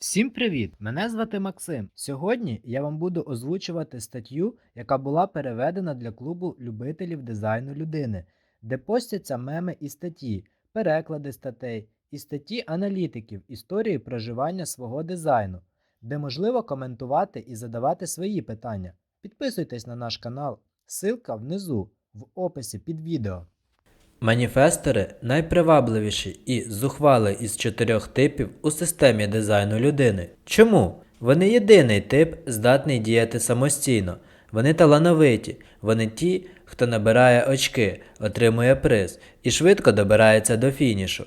Всім привіт! Мене звати Максим. Сьогодні я вам буду озвучувати статтю, яка була переведена для клубу любителів дизайну людини, де постяться меми і статті, переклади статей і статті аналітиків історії проживання свого дизайну, де можливо коментувати і задавати свої питання. Підписуйтесь на наш канал, ссылка внизу в описі під відео. Маніфестори найпривабливіші і зухвали із чотирьох типів у системі дизайну людини. Чому? Вони єдиний тип, здатний діяти самостійно. Вони талановиті, вони ті, хто набирає очки, отримує приз і швидко добирається до фінішу.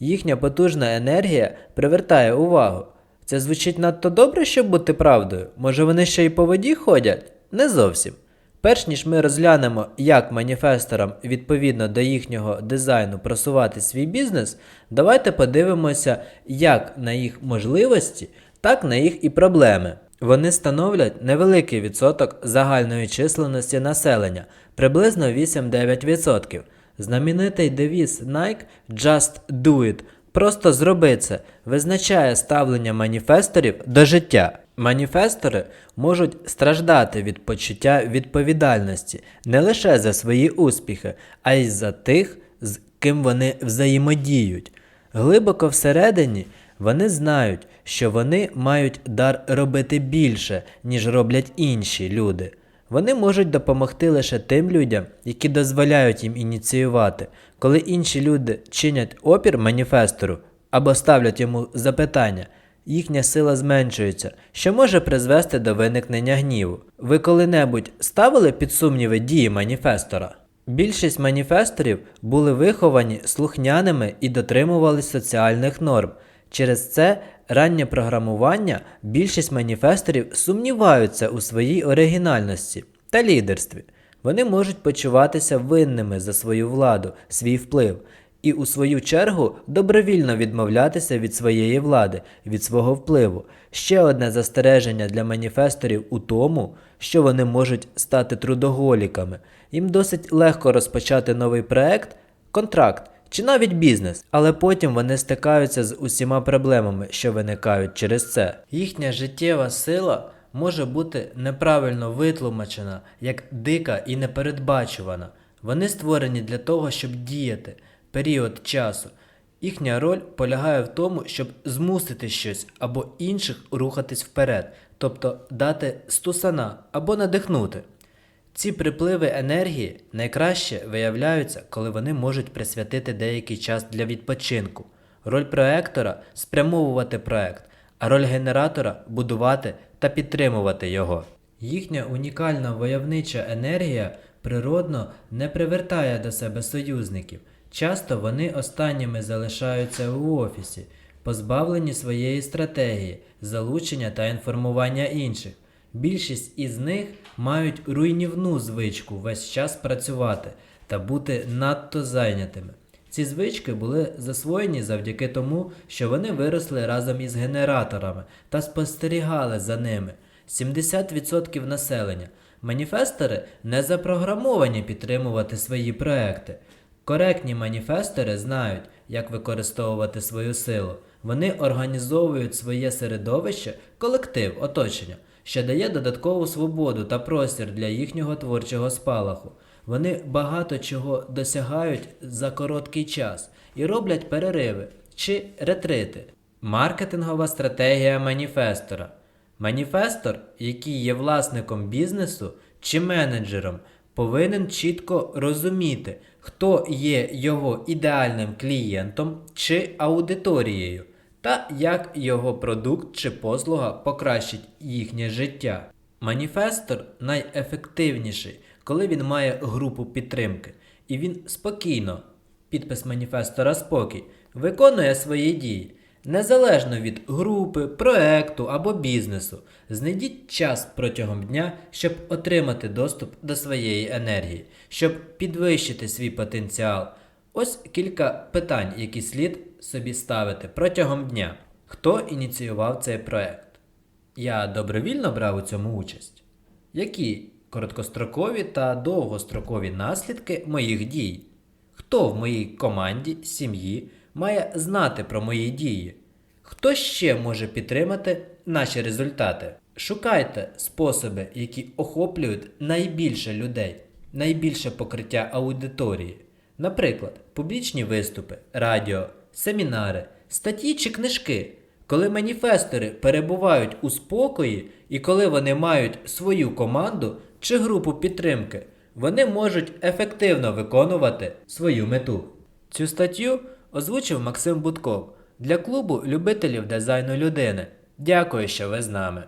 Їхня потужна енергія привертає увагу. Це звучить надто добре, щоб бути правдою. Може вони ще й по воді ходять? Не зовсім. Перш ніж ми розглянемо, як маніфесторам відповідно до їхнього дизайну просувати свій бізнес, давайте подивимося як на їх можливості, так на їх і проблеми. Вони становлять невеликий відсоток загальної численності населення, приблизно 8-9%. Знаменитий девіз Nike Just Do It Просто зроби це визначає ставлення маніфесторів до життя. Маніфестори можуть страждати від почуття відповідальності не лише за свої успіхи, а й за тих, з ким вони взаємодіють. Глибоко всередині вони знають, що вони мають дар робити більше, ніж роблять інші люди. Вони можуть допомогти лише тим людям, які дозволяють їм ініціювати. Коли інші люди чинять опір маніфестору або ставлять йому запитання, їхня сила зменшується, що може призвести до виникнення гніву. Ви коли-небудь ставили під сумніви дії маніфестора? Більшість маніфесторів були виховані слухняними і дотримувались соціальних норм. Через це раннє програмування більшість маніфесторів сумніваються у своїй оригінальності та лідерстві. Вони можуть почуватися винними за свою владу, свій вплив, і у свою чергу добровільно відмовлятися від своєї влади, від свого впливу. Ще одне застереження для маніфесторів у тому, що вони можуть стати трудоголіками. Їм досить легко розпочати новий проект, контракт чи навіть бізнес, але потім вони стикаються з усіма проблемами, що виникають через це. Їхня життєва сила може бути неправильно витлумачена, як дика і непередбачувана. Вони створені для того, щоб діяти період часу. Їхня роль полягає в тому, щоб змусити щось або інших рухатись вперед, тобто дати стусана або надихнути. Ці припливи енергії найкраще виявляються, коли вони можуть присвятити деякий час для відпочинку. Роль проектора спрямовувати проект, а роль генератора будувати та підтримувати його. Їхня унікальна войовнича енергія природно не привертає до себе союзників. Часто вони останніми залишаються у офісі, позбавлені своєї стратегії, залучення та інформування інших. Більшість із них мають руйнівну звичку весь час працювати та бути надто зайнятими. Ці звички були засвоєні завдяки тому, що вони виросли разом із генераторами та спостерігали за ними. 70% населення. Маніфестори не запрограмовані підтримувати свої проекти. Коректні маніфестори знають, як використовувати свою силу. Вони організовують своє середовище, колектив, оточення, що дає додаткову свободу та простір для їхнього творчого спалаху. Вони багато чого досягають за короткий час і роблять перериви чи ретрити. Маркетингова стратегія маніфестора. Маніфестор, який є власником бізнесу чи менеджером, повинен чітко розуміти, хто є його ідеальним клієнтом чи аудиторією, та як його продукт чи послуга покращить їхнє життя. Маніфестор найефективніший, коли він має групу підтримки, і він спокійно, підпис маніфестора спокій, виконує свої дії. Незалежно від групи, проекту або бізнесу, знайдіть час протягом дня, щоб отримати доступ до своєї енергії, щоб підвищити свій потенціал. Ось кілька питань, які слід собі ставити протягом дня. Хто ініціював цей проект? Я добровільно брав у цьому участь. Які короткострокові та довгострокові наслідки моїх дій? Хто в моїй команді, сім'ї має знати про мої дії? Хто ще може підтримати наші результати? Шукайте способи, які охоплюють найбільше людей, найбільше покриття аудиторії. Наприклад, публічні виступи, радіо, семінари, статті чи книжки. Коли маніфестори перебувають у спокої і коли вони мають свою команду чи групу підтримки, вони можуть ефективно виконувати свою мету. Цю статтю озвучив Максим Будков для клубу любителів дизайну людини. Дякую, що ви з нами.